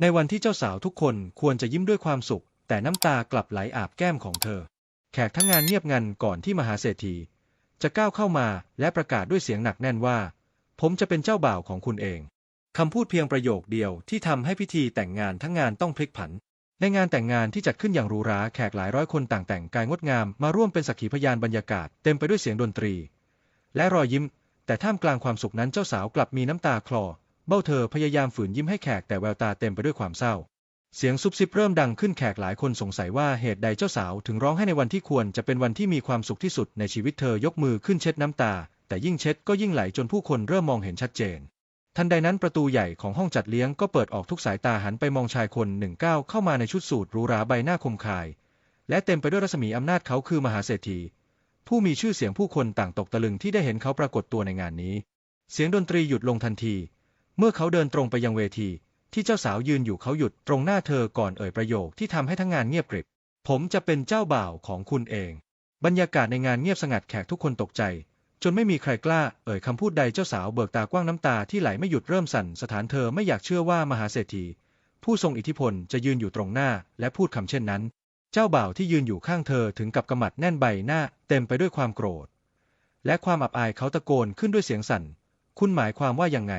ในวันที่เจ้าสาวทุกคนควรจะยิ้มด้วยความสุข แต่น้ำตากลับไหลอาบแก้มของเธอ แขกทั้งงานเงียบงันก่อนที่มหาเศรษฐี จะก้าวเข้ามาและประกาศด้วยเสียงหนักแน่นว่า ผมจะเป็นเจ้าบ่าวของคุณเองคำพูดเพียงประโยคเดียวที่ทำให้พิธีแต่งงานทั้งงานต้องพลิกผัน ในงานแต่งงานที่จัดขึ้นอย่างหรูหราแขกหลายร้อยคนต่างแต่งกายงดงามมาร่วมเป็นสักขีพยานบรรยากาศเต็มไปด้วยเสียงดนตรี และรอยยิ้ม แต่ท่ามกลางความสุขนั้นเจ้าสาวกลับมีน้ำตาคลอ เบ้าเธอพยายามฝืนยิ้มให้แขกแต่แววตาเต็มไปด้วยความเศร้า เสียงซุบซิบเริ่มดังขึ้นแขกหลายคนสงสัยว่าเหตุใดเจ้าสาวถึงร้องให้ในวันที่ควรจะเป็นวันที่มีความสุขที่สุดในชีวิตเธอยกมือขึ้นเช็ดน้ำตา แต่ยิ่งเช็ดก็ยิ่งไหลจนผู้คนเริ่มมองเห็นชัดเจน ทันใดนั้นประตูใหญ่ของห้องจัดเลี้ยงก็เปิดออกทุกสายตาหันไปมองชายคนหนึ่งก้าวเข้ามาในชุดสูทหรูหราใบหน้าคมคาย และเต็มไปด้วยรัศมีอำนาจเขาคือมหาเศรษฐีผู้มีชื่อเสียงผู้คนต่างตกตะลึงที่ได้เห็นเขาปรากฏตัวในงานนี้ เสียงดนตรีหยุดลงทันที เมื่อเขาเดินตรงไปยังเวที ที่เจ้าสาวยืนอยู่เขาหยุดตรงหน้าเธอก่อนเอ่ยประโยคที่ทำให้ทั้งงานเงียบกริบ ผมจะเป็นเจ้าบ่าวของคุณเอง บรรยากาศในงานเงียบสงัดแขกทุกคนตกใจ จนไม่มีใครกล้า เอ่ยคำพูดใดเจ้าสาวเบิกตากว้างน้ำตาที่ไหลไม่หยุดเริ่มสั่นสถานเธอไม่อยากเชื่อว่ามหาเศรษฐี ผู้ทรงอิทธิพลจะยืนอยู่ตรงหน้าและพูดคำเช่นนั้น เจ้าบ่าวที่ยืนอยู่ข้างเธอถึงกับกำมัดแน่นใบหน้าเต็มไปด้วยความโกรธ และความอับอายเขาตะโกนขึ้นด้วยเสียงสั่น คุณหมายความว่ายังไง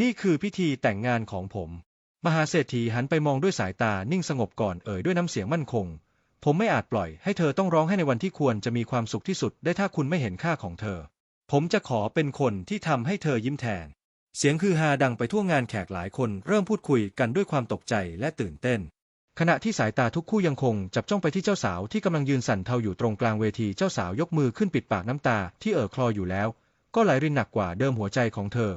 นี่คือพิธีแต่งงานของผม มหาเศรษฐีหันไปมองด้วยสายตานิ่งสงบก่อนเอ่ยด้วยน้ำเสียงมั่นคง ผมไม่อาจปล่อยให้เธอต้องร้องให้ในวันที่ควรจะมีความสุขที่สุดได้ถ้าคุณไม่เห็นค่าของเธอ ผมจะขอเป็นคนที่ทำให้เธอยิ้มแทน เสียงคือฮาดังไปทั่วงานแขกหลายคนเริ่มพูดคุยกันด้วยความตกใจและตื่นเต้น ขณะที่สายตาทุกคู่ยังคงจับจ้องไปที่เจ้าสาวที่กำลังยืนสั่นเทาอยู่ตรงกลางเวทีเจ้าสาวยกมือขึ้นปิดปากน้ำตาที่เอ่อคลออยู่แล้ว ก็ไหลรินหนักกว่าเดิมหัวใจของเธอ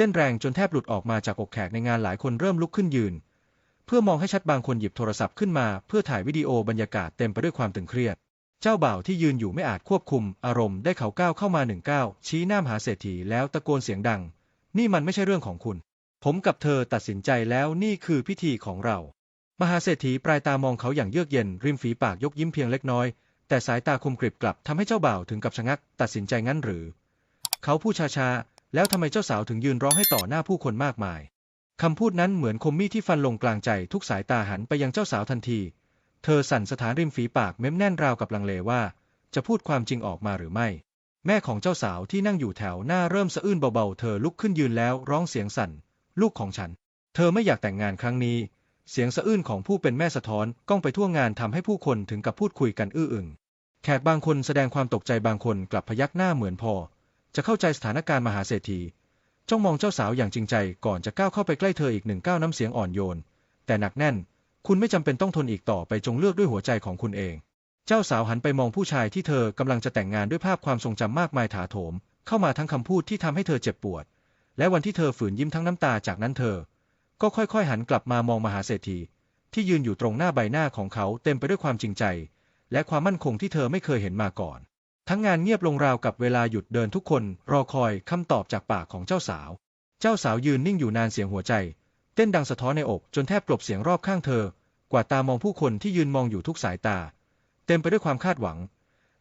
ต้นแรงจนแทบหลุดออกมาจากอกแขกในงานหลายคนเริ่มลุกขึ้นยืน เพื่อมองให้ชัดบางคนหยิบโทรศัพท์ขึ้นมา เพื่อถ่ายวิดีโอบรรยากาศเต็มไปด้วยความตึงเครียด เจ้าบ่าวที่ยืนอยู่ไม่อาจควบคุม อารมณ์ได้เขาก้าวเข้ามาหนึ่งก้าวชี้หน้ามหาเศรษฐีแล้วตะโกนเสียงดัง นี่มันไม่ใช่เรื่องของคุณ ผมกับเธอตัดสินใจแล้วนี่คือพิธีของเรา มหาเศรษฐีปลายตามองเขาอย่างเยือกเย็น ริมฝีปากยกยิ้มเพียงเล็กน้อย แต่สายตาคมกริบกลับทำให้เจ้าบ่าวถึงกับชะงัก ตัดสินใจงั้นหรือ เขาพูดช้าๆ แล้วทำไมเจ้าสาวถึงยืนร้องให้ต่อหน้าผู้คนมากมายคำพูดนั้นเหมือนคมมีดที่ฟันลงกลางใจทุกสายตาหันไปยังเจ้าสาวทันที เธอสั่นสถานริมฝีปากเม้มแน่นราวกับลังเลว่า จะพูดความจริงออกมาหรือไม่ แม่ของเจ้าสาวที่นั่งอยู่แถวหน้าเริ่มสะอื้นเบาๆ เธอลุกขึ้นยืนแล้วร้องเสียงสั่น ลูกของฉัน เธอไม่อยากแต่งงานครั้งนี้ เสียงสะอื้นของผู้เป็นแม่สะท้อนก้องไปทั่วงานทำให้ผู้คนถึงกับพูดคุยกันอื้ออึงแขกบางคนแสดงความตกใจบางคนกลับพยักหน้าเหมือนพอ จะเข้าใจสถานการณ์มหาเศรษฐี จ้องมองเจ้าสาวอย่างจริงใจก่อนจะก้าวเข้าไปใกล้เธออีกหนึ่งก้าวน้ำเสียงอ่อนโยน แต่หนักแน่น คุณไม่จำเป็นต้องทนอีกต่อไปจงเลือกด้วยหัวใจของคุณเอง เจ้าสาวหันไปมองผู้ชายที่เธอกำลังจะแต่งงานด้วยภาพความทรงจำมากมายถาโถม เข้ามาทั้งคำพูดที่ทำให้เธอเจ็บปวด และวันที่เธอฝืนยิ้มทั้งน้ำตาจากนั้นเธอ ก็ค่อยๆ หันกลับมามองมหาเศรษฐี ที่ยืนอยู่ตรงหน้าใบหน้าของเขาเต็มไปด้วยความจริงใจ และความมั่นคงที่เธอไม่เคยเห็นมาก่อน ทั้งงานเงียบลงราวกับเวลาหยุดเดินทุกคนรอคอยคำตอบจากปากของเจ้าสาว เจ้าสาวยืนนิ่งอยู่นานเสียงหัวใจ เต้นดังสะท้อนในอกจนแทบกลบเสียงรอบข้างเธอ กว่าตามองผู้คนที่ยืนมองอยู่ทุกสายตา เต็มไปด้วยความคาดหวัง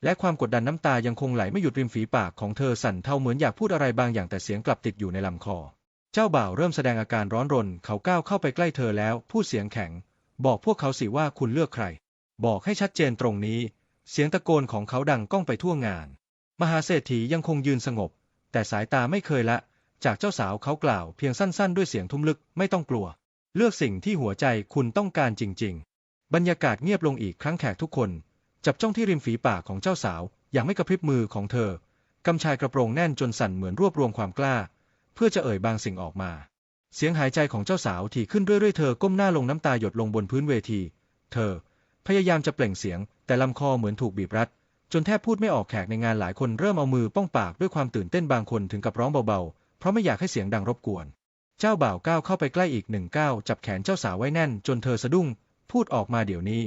และความกดดันน้ำตายังคงไหลไม่หยุดริมฝีปากของเธอสั่นเทาเหมือนอยากพูดอะไรบางอย่างแต่เสียงกลับติดอยู่ในลำคอ เจ้าบ่าวเริ่มแสดงอาการร้อนรน เขาก้าวเข้าไปใกล้เธอแล้วพูดเสียงแข็ง บอกพวกเขาสิว่าคุณเลือกใคร บอกให้ชัดเจนตรงนี้ เสียงตะโกนของเขาดังก้องไปทั่วงาน มหาเศรษฐียังคงยืนสงบ แต่สายตาไม่เคยละ จากเจ้าสาวเขากล่าวเพียงสั้นๆ ด้วยเสียงทุ้มลึกไม่ต้องกลัว เลือกสิ่งที่หัวใจคุณต้องการจริง ๆ บรรยากาศเงียบลงอีกครั้งแขกทุกคน จับจ้องที่ริมฝีปากของเจ้าสาวอย่างไม่กระพริบมือของเธอกำชายกระโปรงแน่นจนสั่นเหมือนรวบรวมความกล้า เพื่อจะเอ่ยบางสิ่งออกมา เสียงหายใจของเจ้าสาวถี่ขึ้นเรื่อยๆเธอก้มหน้าลงน้ำตาหยดลงบนพื้นเวที เธอ พยายามจะเปล่งเสียง แต่ลำคอเหมือนถูกบีบรัด จนแทบพูดไม่ออกแขกในงานหลายคนเริ่มเอามือป้องปากด้วยความตื่นเต้นบางคนถึงกับร้องเบาๆ เพราะไม่อยากให้เสียงดังรบกวน เจ้าบ่าวก้าวเข้าไปใกล้อีกหนึ่งก้าวจับแขนเจ้าสาวไว้แน่น จนเธอสะดุ้ง พูดออกมาเดี๋ยวนี้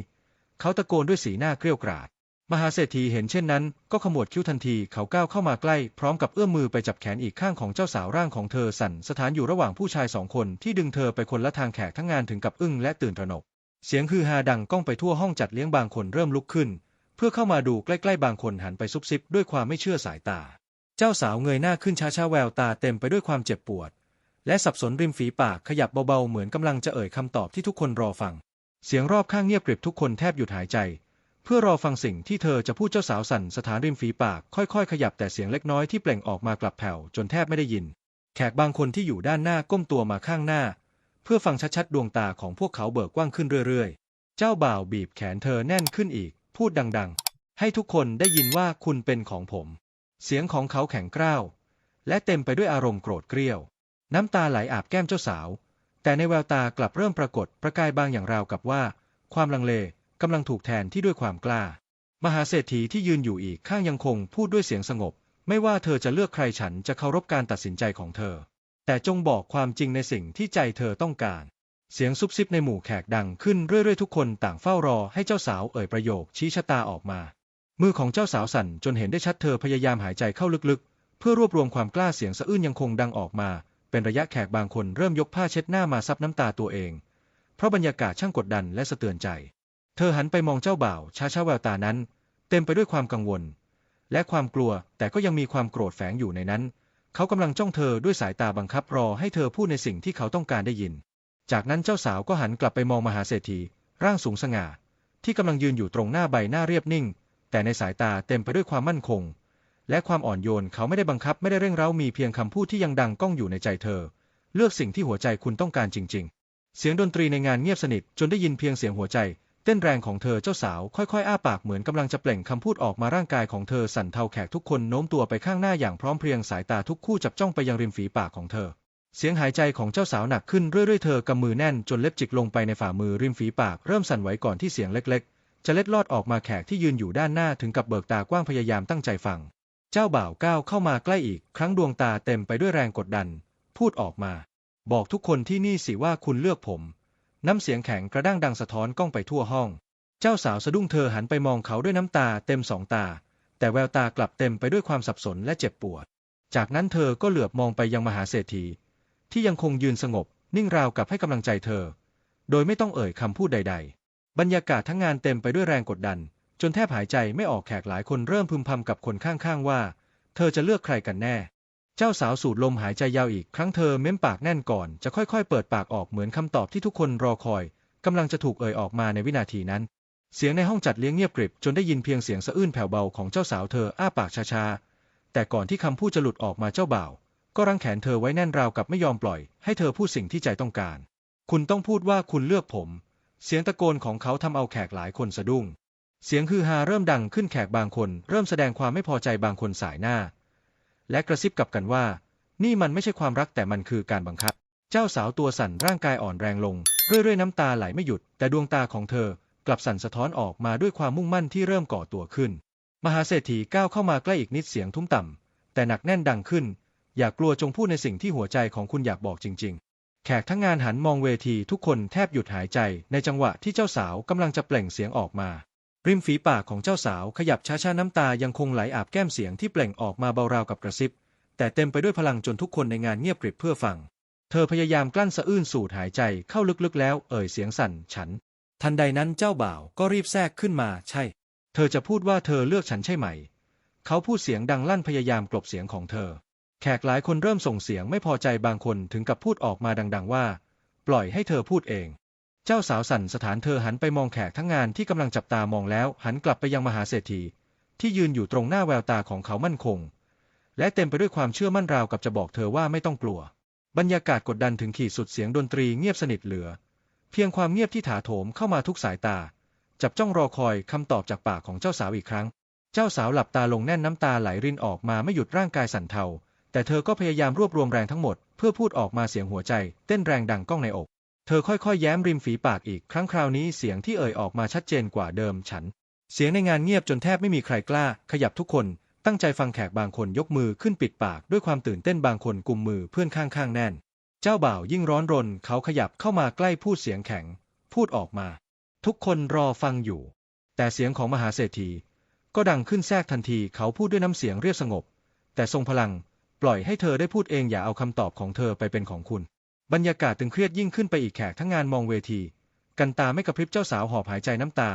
เขาตะโกนด้วยสีหน้าเกรี้ยวกราด มหาเศรษฐีเห็นเช่นนั้น ก็ขมวดคิ้วทันทีเขาก้าวเข้ามาใกล้ พร้อมกับเอื้อมมือไปจับแขนอีกข้างของเจ้าสาวร่างของเธอสั่นสถานอยู่ระหว่างผู้ชายสองคนที่ดึงเธอไปคนละทางแขกทั้งงานถึงกับอึ้งและตื่นตระหนก เสียงฮือฮาดังก้องไปทั่วห้องจัดเลี้ยงบางคนเริ่มลุกขึ้น เพื่อเข้ามาดูใกล้ๆบางคนหันไปซุบซิบด้วยความไม่เชื่อสายตา เจ้าสาวเงยหน้าขึ้นช้าๆแววตาเต็มไปด้วยความเจ็บปวด และสับสนริมฝีปากขยับเบาๆเหมือนกำลังจะเอ่ยคำตอบที่ทุกคนรอฟัง เสียงรอบข้างเงียบกริบทุกคนแทบหยุดหายใจ เพื่อรอฟังสิ่งที่เธอจะพูดเจ้าสาวสั่นสถานริมฝีปากค่อยๆ ขยับแต่เสียงเล็กน้อยที่เปล่งออกมากลับแผ่วจนแทบไม่ได้ยิน แขกบางคนที่อยู่ด้านหน้าก้มตัวมาข้างหน้า เพื่อฟังชัดๆดวงตาของพวกเขาเบิกกว้างขึ้นเรื่อยๆ เจ้าบ่าวบีบแขนเธอแน่นขึ้นอีก พูดดังๆ ให้ทุกคนได้ยินว่าคุณเป็นของผม เสียงของเขาแข็งกร้าว และเต็มไปด้วยอารมณ์โกรธเกรี้ยว น้ำตาไหลอาบแก้มเจ้าสาว แต่ในแววตากลับเริ่มปรากฏประกายบางอย่างราวกับว่า ความลังเลกำลังถูกแทนที่ด้วยความกล้า มหาเศรษฐีที่ยืนอยู่อีกข้างยังคงพูดด้วยเสียงสงบ ไม่ว่าเธอจะเลือกใครฉันจะเคารพการตัดสินใจของเธอ แต่จงบอกความจริงในสิ่งที่ใจเธอต้องการ เสียงซุบซิบในหมู่แขกดังขึ้นเรื่อยๆทุกคนต่างเฝ้ารอให้เจ้าสาวเอ่ยประโยคชี้ชะตาออกมา มือของเจ้าสาวสั่นจนเห็นได้ชัดเธอพยายามหายใจเข้าลึกๆ เพื่อรวบรวมความกล้าเสียงสะอื้นยังคงดังออกมา เป็นระยะแขกบางคนเริ่มยกผ้าเช็ดหน้ามาซับน้ำตาตัวเอง เพราะบรรยากาศช่างกดดันและสะเตือนใจ เธอหันไปมองเจ้าบ่าวช้าๆแววตานั้น เต็มไปด้วยความกังวล และความกลัวแต่ก็ยังมีความโกรธแฝงอยู่ในนั้น เขากำลังจ้องเธอด้วยสายตาบังคับรอให้เธอพูดในสิ่งที่เขาต้องการได้ยิน จากนั้นเจ้าสาวก็หันกลับไปมองมหาเศรษฐี ร่างสูงสง่า ที่กำลังยืนอยู่ตรงหน้าใบหน้าเรียบนิ่ง แต่ในสายตาเต็มไปด้วยความมั่นคง และความอ่อนโยนเขาไม่ได้บังคับไม่ได้เร่งเร้ามีเพียงคำพูดที่ยังดังก้องอยู่ในใจเธอ เลือกสิ่งที่หัวใจคุณต้องการจริง ๆ เสียงดนตรีในงานเงียบสนิทจนได้ยินเพียงเสียงหัวใจ เต้นแรงของเธอเจ้าสาวค่อยๆ อ้าปากเหมือนกำลังจะเปล่งคำพูดออกมาร่างกายของเธอสั่นเทาแขกทุกคนโน้มตัวไปข้างหน้าอย่างพร้อมเพรียงสายตาทุกคู่จับจ้องไปยังริมฝีปากของเธอ เสียงหายใจของเจ้าสาวหนักขึ้นเรื่อยๆ เธอกำมือแน่นจนเล็บจิกลงไปในฝ่ามือริมฝีปากเริ่มสั่นไหวก่อนที่เสียงเล็กๆ จะเล็ดลอดออกมาแขกที่ยืนอยู่ด้านหน้าถึงกับเบิกตากว้างพยายามตั้งใจฟัง เจ้าบ่าวก้าวเข้ามาใกล้อีก ครั้งดวงตาเต็มไปด้วยแรงกดดัน พูดออกมา บอกทุกคนที่นี่สิว่าคุณเลือกผม น้ำเสียงแข็งกระด้างดังสะท้อนก้องไปทั่วห้อง เจ้าสาวสะดุ้งเธอหันไปมองเขาด้วยน้ำตาเต็มสองตา แต่แววตากลับเต็มไปด้วยความสับสนและเจ็บปวด จากนั้นเธอก็เหลือบมองไปยังมหาเศรษฐี ที่ยังคงยืนสงบ นิ่งราวกับให้กำลังใจเธอ โดยไม่ต้องเอ่ยคำพูดใด ๆ บรรยากาศทั้งงานเต็มไปด้วยแรงกดดัน จนแทบหายใจไม่ออกแขกหลายคนเริ่มพึมพำกับคนข้างๆว่า เธอจะเลือกใครกันแน่ เจ้าสาวสูดลมหายใจยาวอีกครั้งเธอเม้มปากแน่นก่อนจะค่อยๆ เปิดปากออกเหมือนคำตอบที่ทุกคนรอคอยกำลังจะถูกเอ่ยออกมาในวินาทีนั้น เสียงในห้องจัดเลี้ยงเงียบกริบจนได้ยินเพียงเสียงสะอื้นแผ่วเบาของเจ้าสาวเธออ้าปากช้าๆ แต่ก่อนที่คำพูดจะหลุดออกมาเจ้าบ่าว ก็รั้งแขนเธอไว้แน่นราวกับไม่ยอมปล่อย ให้เธอพูดสิ่งที่ใจต้องการ คุณต้องพูดว่าคุณเลือกผม เสียงตะโกนของเขาทำเอาแขกหลายคนสะดุ้ง เสียงฮือฮาเริ่มดังขึ้นแขกบางคน เริ่มแสดงความไม่พอใจบางคนสายหน้า และกระซิบกับกันว่า นี่มันไม่ใช่ความรักแต่มันคือการบังคับ เจ้าสาวตัวสั่นร่างกายอ่อนแรงลง เรื่อยๆน้ำตาไหลไม่หยุด แต่ดวงตาของเธอกลับสั่นสะท้อนออกมาด้วยความมุ่งมั่นที่เริ่มก่อตัวขึ้น มหาเศรษฐีก้าวเข้ามาใกล้อีกนิดเสียงทุ้มต่ำแต่หนักแน่นดังขึ้น อย่ากลัวจงพูดในสิ่งที่หัวใจของคุณอยากบอกจริง ๆ แขกทั้งงานหันมองเวทีทุกคนแทบหยุดหายใจในจังหวะที่เจ้าสาวกำลังจะเปล่งเสียงออกมา ริมฝีปากของเจ้าสาวขยับช้าๆน้ำตายังคงไหลอาบแก้มเสียงที่เปล่งออกมาเบาราวกับกระซิบ แต่เต็มไปด้วยพลังจนทุกคนในงานเงียบกริบเพื่อฟัง เธอพยายามกลั้นสะอื้นสูดหายใจเข้าลึกๆแล้ว เอ่ยเสียงสั่น ฉัน ทันใดนั้นเจ้าบ่าวก็รีบแทรกขึ้นมา ใช่ เธอจะพูดว่าเธอเลือกฉันใช่ไหม เขาพูดเสียงดังลั่นพยายามกลบเสียงของเธอ แขกหลายคนเริ่มส่งเสียงไม่พอใจบางคนถึงกับพูดออกมาดัง ๆว่า ปล่อยให้เธอพูดเอง เจ้าสาวสั่นสถานเธอหันไปมองแขกทั้งงานที่กำลังจับตามองแล้ว หันกลับไปยังมหาเศรษฐี ที่ยืนอยู่ตรงหน้าแววตาของเขามั่นคง และเต็มไปด้วยความเชื่อมั่นราวกับจะบอกเธอว่าไม่ต้องกลัว บรรยากาศกดดันถึงขีดสุดเสียงดนตรีเงียบสนิทเหลือ เพียงความเงียบที่ถาโถมเข้ามาทุกสายตา จับจ้องรอคอยคำตอบจากปากของเจ้าสาวอีกครั้ง เจ้าสาวหลับตาลงแน่นน้ำตาไหลรินออกมาไม่หยุดร่างกายสั่นเทาแต่เธอก็พยายามรวบรวมแรงทั้งหมด เพื่อพูดออกมาเสียงหัวใจ เต้นแรงดังก้องในอก ธอค่อยๆ แย้มริมฝีปากอีกครั้งคราวนี้เสียงที่เอ่ยออกมาชัดเจนกว่าเดิมฉัน เสียงในงานเงียบจนแทบไม่มีใครกล้า ขยับทุกคนตั้งใจฟังแขกบางคนยกมือขึ้นปิดปากด้วยความตื่นเต้นบางคนกุมมือเพื่อนข้างๆแน่น เจ้าบ่าวยิ่งร้อนรนเขาขยับเข้ามาใกล้พูดเสียงแข็ง พูดออกมา ทุกคนรอฟังอยู่ แต่เสียงของมหาเศรษฐี ก็ดังขึ้นแทรกทันทีเขาพูดด้วยน้ำเสียงเรียบสงบ แต่ทรงพลังปล่อยให้เธอได้พูดเองอย่าเอาคำตอบของเธอไปเป็นของคุณ บรรยากาศตึงเครียดยิ่งขึ้นไปอีกแขกทั้งงานมองเวที กันตาไม่กระพริบเจ้าสาวหอบหายใจน้ำตา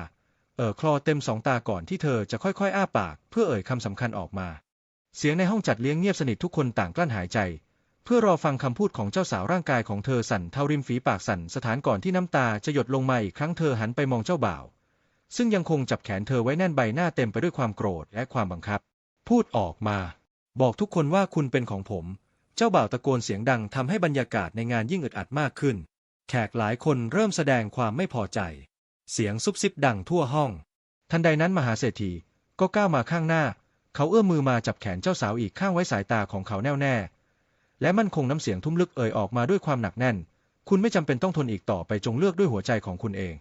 เอ่อคลอเต็มสองตาก่อนที่เธอจะค่อยๆ อ้าปาก เพื่อเอ่ยคำสำคัญออกมา เสียงในห้องจัดเลี้ยงเงียบสนิททุกคนต่างกลั้นหายใจ เพื่อรอฟังคำพูดของเจ้าสาวร่างกายของเธอสั่นเทาริมฝีปากสั่นสถานก่อนที่น้ำตาจะหยดลงมาอีกครั้งเธอหันไปมองเจ้าบ่าว ซึ่งยังคงจับแขนเธอไว้แน่นใบหน้าเต็มไปด้วยความโกรธและความบังคับ พูดออกมา บอกทุกคนว่าคุณเป็นของผม เจ้าบ่าวตะโกนเสียงดังทำให้บรรยากาศในงานยิ่งอึดอัดมากขึ้น แขกหลายคนเริ่มแสดงความไม่พอใจ เสียงซุบซิบดังทั่วห้อง ทันใดนั้นมหาเศรษฐีก็ก้าวมาข้างหน้า เขาเอื้อมมือมาจับแขนเจ้าสาวอีกข้างไว้สายตาของเขาแน่วแน่ และมั่นคงน้ำเสียงทุ้มลึกเอ่ยออกมาด้วยความหนักแน่น คุณไม่จำเป็นต้องทนอีกต่อไปจงเลือกด้วยหัวใจของคุณเอง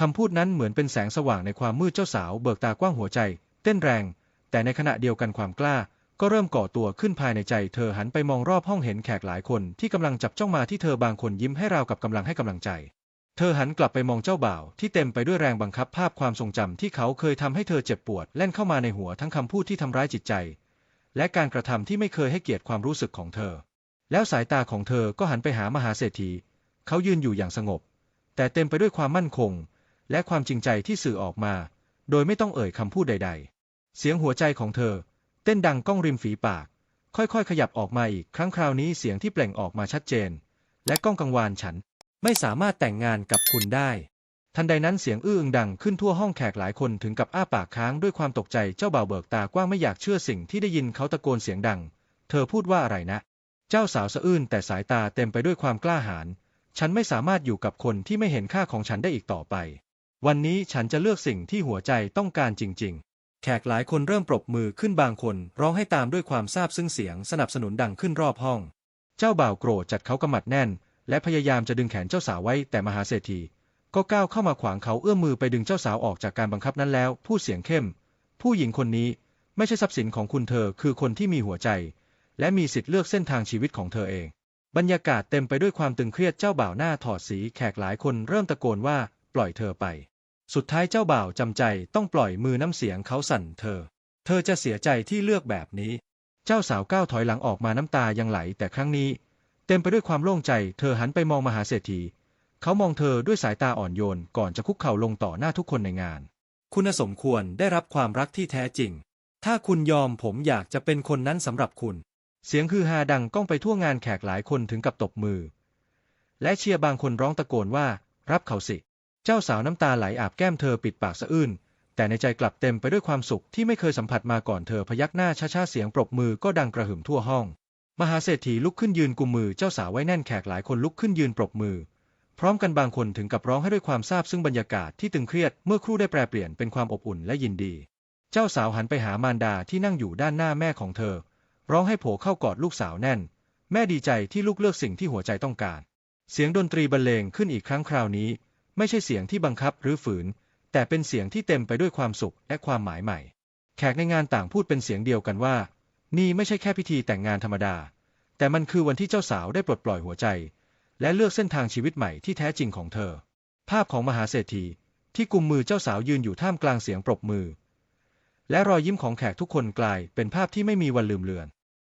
คำพูดนั้นเหมือนเป็นแสงสว่างในความมืดเจ้าสาวเบิกตากว้างหัวใจ เต้นแรง แต่ในขณะเดียวกันความกล้า ก็เริ่มก่อตัวขึ้นภายในใจเธอหันไปมองรอบห้องเห็นแขกหลายคนที่กำลังจับจ้องมาที่เธอบางคนยิ้มให้ราวกับกำลังให้กำลังใจ เธอหันกลับไปมองเจ้าบ่าวที่เต็มไปด้วยแรงบังคับภาพความทรงจำที่เขาเคยทำให้เธอเจ็บปวดแล่นเข้ามาในหัวทั้งคำพูดที่ทำร้ายจิตใจ และการกระทำที่ไม่เคยให้เกียรติความรู้สึกของเธอ แล้วสายตาของเธอก็หันไปหามหาเศรษฐี เขายืนอยู่อย่างสงบ แต่เต็มไปด้วยความมั่นคง และความจริงใจที่สื่อออกมา โดยไม่ต้องเอ่ยคำพูดใด ๆ เสียงหัวใจของเธอ ต้นดังก้องริมฝีปาก ค่อยๆ ขยับออกมาอีกครั้งคราวนี้เสียงที่เปล่งออกมาชัดเจน และก้องกังวานฉัน ไม่สามารถแต่งงานกับคุณได้ ทันใดนั้นเสียงอื้ออึงดังขึ้นทั่วห้องแขกหลายคนถึงกับอ้าปากค้างด้วยความตกใจเจ้าบ่าวเบิกตากว้างไม่อยากเชื่อสิ่งที่ได้ยินเขาตะโกนเสียงดัง เธอพูดว่าอะไรนะ เจ้าสาวสะอื้นแต่สายตาเต็มไปด้วยความกล้าหาญฉันไม่สามารถอยู่กับคนที่ไม่เห็นค่าของฉันได้อีกต่อไป วันนี้ฉันจะเลือกสิ่งที่หัวใจต้องการจริงๆ แขกหลายคนเริ่มปรบมือขึ้นบางคนร้องให้ตามด้วยความซาบซึ้งเสียงสนับสนุนดังขึ้นรอบห้อง เจ้าบ่าวโกรธจัดเขากำมัดแน่น และพยายามจะดึงแขนเจ้าสาวไว้แต่มหาเศรษฐี ก็ก้าวเข้ามาขวางเขาเอื้อมมือไปดึงเจ้าสาวออกจากการบังคับนั้นแล้วพูดเสียงเข้ม ผู้หญิงคนนี้ไม่ใช่ทรัพย์สินของคุณเธอคือคนที่มีหัวใจ และมีสิทธิ์เลือกเส้นทางชีวิตของเธอเอง บรรยากาศเต็มไปด้วยความตึงเครียดเจ้าบ่าวหน้าถอดสีแขกหลายคนเริ่มตะโกนว่า ปล่อยเธอไป สุดท้ายเจ้าบ่าวจำใจต้องปล่อยมือน้ำเสียงเขาสั่นเธอ เธอจะเสียใจที่เลือกแบบนี้ เจ้าสาวก้าวถอยหลังออกมาน้ำตายังไหลแต่ครั้งนี้ เต็มไปด้วยความโล่งใจ เธอหันไปมองมหาเศรษฐี เขามองเธอด้วยสายตาอ่อนโยนก่อนจะคุกเข่าลงต่อหน้าทุกคนในงาน คุณสมควรได้รับความรักที่แท้จริง ถ้าคุณยอมผมอยากจะเป็นคนนั้นสำหรับคุณ เสียงฮือฮาดังก้องไปทั่วงานแขกหลายคนถึงกับตบมือ และเชียร์บางคนร้องตะโกนว่า รับเขาสิ เจ้าสาวน้ำตาไหลอาบแก้มเธอปิดปากสะอื้นแต่ในใจกลับเต็มไปด้วยความสุขที่ไม่เคยสัมผัสมาก่อนเธอพยักหน้าช้าๆเสียงปรบมือก็ดังกระหึ่มทั่วห้อง มหาเศรษฐีลุกขึ้นยืนกุมมือเจ้าสาวไว้แน่นแขกหลายคนลุกขึ้นยืนปรบมือ พร้อมกันบางคนถึงกับร้องให้ด้วยความซาบซึ่งบรรยากาศที่ตึงเครียดเมื่อครู่ได้แปรเปลี่ยนเป็นความอบอุ่นและยินดี เจ้าสาวหันไปหามารดาที่นั่งอยู่ด้านหน้าแม่ของเธอ ร้องให้โผเข้ากอดลูกสาวแน่น แม่ดีใจที่ลูกเลือกสิ่งที่หัวใจต้องการ เสียงดนตรีบรรเลงขึ้นอีกครั้งคราวนี้ ไม่ใช่เสียงที่บังคับหรือฝืน แต่เป็นเสียงที่เต็มไปด้วยความสุขและความหมายใหม่ แขกในงานต่างพูดเป็นเสียงเดียวกันว่า นี่ไม่ใช่แค่พิธีแต่งงานธรรมดา แต่มันคือวันที่เจ้าสาวได้ปลดปล่อยหัวใจ และเลือกเส้นทางชีวิตใหม่ที่แท้จริงของเธอ ภาพของมหาเศรษฐีที่กุมมือเจ้าสาวยืนอยู่ท่ามกลางเสียงปรบมือ และรอยยิ้มของแขกทุกคนกลายเป็นภาพที่ไม่มีวันลืมเลือน